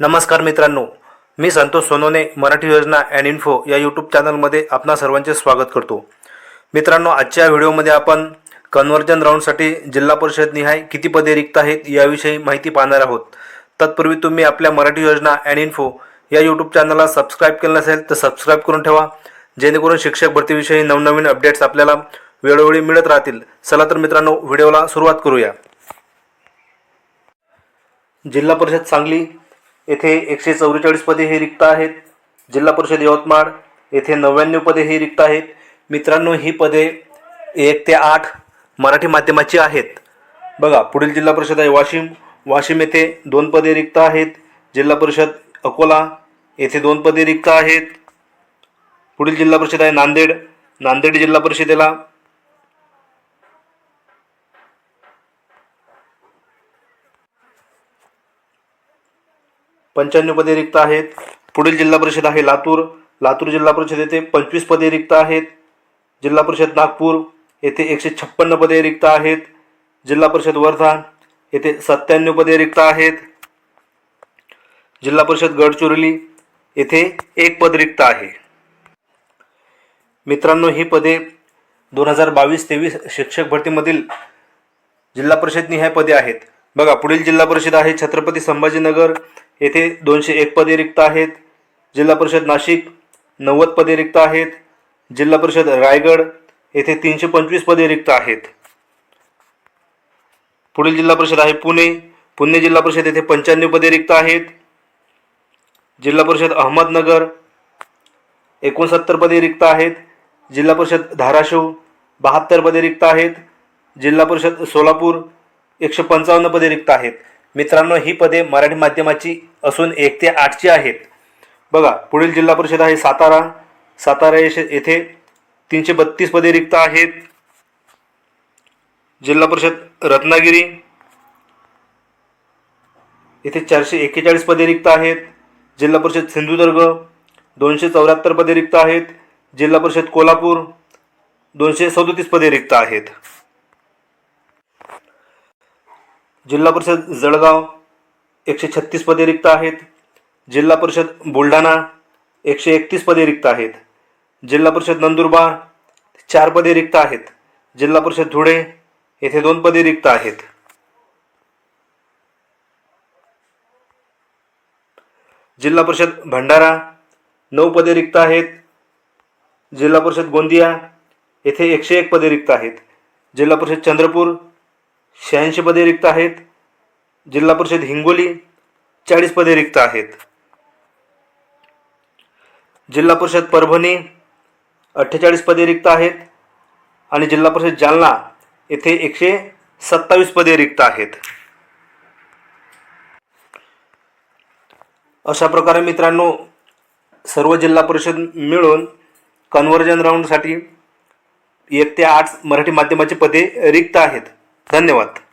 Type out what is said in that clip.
नमस्कार मित्रांनो मी Santosh Sonone Marathi Yojana and info या यूट्यूब चॅनलमध्ये आपणा सर्वांचे स्वागत करतो. मित्रांनो आजच्या व्हिडिओमध्ये आपण कन्वर्जन राऊंडसाठी जिल्हा परिषद निहाय किती पदे रिक्त आहेत याविषयी माहिती पाहणार आहोत. तत्पूर्वी तुम्ही आपल्या मराठी योजना अँड इन्फो या यूट्यूब चॅनलला सबस्क्राईब केलं नसेल तर सबस्क्राईब करून ठेवा. जेणेकरून शिक्षक भरतीविषयी नवनवीन अपडेट्स आपल्याला वेळोवेळी मिळत राहतील. चला तर मित्रांनो व्हिडिओला सुरुवात करूया. जिल्हा परिषद सांगली येथे एकशे चौवेचाळीस पदे हे रिक्त आहेत. जिल्हा परिषद यवतमाळ येथे नव्याण्णव पदे ही रिक्त आहेत. मित्रांनो ही पदे एक ते आठ मराठी माध्यमाची आहेत. बघा पुढील जिल्हा परिषद आहे वाशिम. वाशिम येथे दोन पदे रिक्त आहेत. जिल्हा परिषद अकोला येथे दोन पदे रिक्त आहेत. पुढील जिल्हा परिषद आहे नांदेड. नांदेड जिल्हा परिषदेला पंच्याण्णव पदे रिक्त आहेत. पुढील जिल्हा परिषद आहे लातूर. लातूर जिल्हा परिषद येथे पंचवीस पदे रिक्त आहेत. जिल्हा परिषद नागपूर येथे एकशे छप्पन्न पदे रिक्त आहेत. जिल्हा परिषद वर्धा येथे सत्त्याण्णव पदे रिक्त आहेत. जिल्हा परिषद गडचिरोली येथे एक पद रिक्त आहे. मित्रांनो ही पदे दोन हजार बावीस तेवीस शिक्षक भरतीमधील जिल्हा परिषद निहाय पदे आहेत. बघा पुढील जिल्हा परिषद आहे छत्रपती संभाजीनगर. येथे दोनशे एक पदे रिक्त आहेत. जिल्हा परिषद नाशिक नव्वद पदे रिक्त आहेत. जिल्हा परिषद रायगड येथे तीनशे पंचवीस पदे रिक्त आहेत. पुढील जिल्हा परिषद आहे पुणे. पुणे जिल्हा परिषद येथे पंच्याण्णव पदे रिक्त आहेत. जिल्हा परिषद अहमदनगर एकोणसत्तर पदे रिक्त आहेत. जिल्हा परिषद धाराशिव बहात्तर पदे रिक्त आहेत. जिल्हा परिषद सोलापूर एकशे पंचावन्न पदे रिक्त आहेत. मित्रांनो ही पदे मराठी माध्यमाची असून एक ते आठची आहेत. बघा पुढील जिल्हा परिषद आहे सातारा. सातारा येथे तीनशे बत्तीस पदे रिक्त आहेत. जिल्हा परिषद रत्नागिरी. येथे चारशे एक्केचाळीस पदे रिक्त आहेत. जिल्हा परिषद सिंधुदुर्ग. दोनशे चौऱ्याहत्तर पदे रिक्त आहेत. जिल्हा परिषद कोल्हापूर. दोनशे सदोतीस पदे रिक्त आहेत. जिल्हा परिषद जळगाव एकशे छत्तीस पदे रिक्त आहेत. जिल्हा परिषद बुलढाणा एकशे एकतीस पदे रिक्त आहेत. जिल्हा परिषद नंदुरबार चार पदे रिक्त आहेत. जिल्हा परिषद धुळे येथे दोन पदे रिक्त आहेत. जिल्हा परिषद भंडारा नऊ पदे रिक्त आहेत. जिल्हा परिषद गोंदिया येथे एकशे एक पदे रिक्त आहेत. जिल्हा परिषद चंद्रपूर शहाऐंशी पदे रिक्त आहेत. जिल्हा परिषद हिंगोली चाळीस पदे रिक्त आहेत. जिल्हा परिषद परभणी अठ्ठेचाळीस पदे रिक्त आहेत. आणि जिल्हा परिषद जालना येथे एकशे सत्तावीस पदे रिक्त आहेत. अशा प्रकारे मित्रांनो सर्व जिल्हा परिषद मिळून कन्वर्जन राऊंडसाठी एक ते आठ मराठी माध्यमाची पदे रिक्त आहेत. धन्यवाद.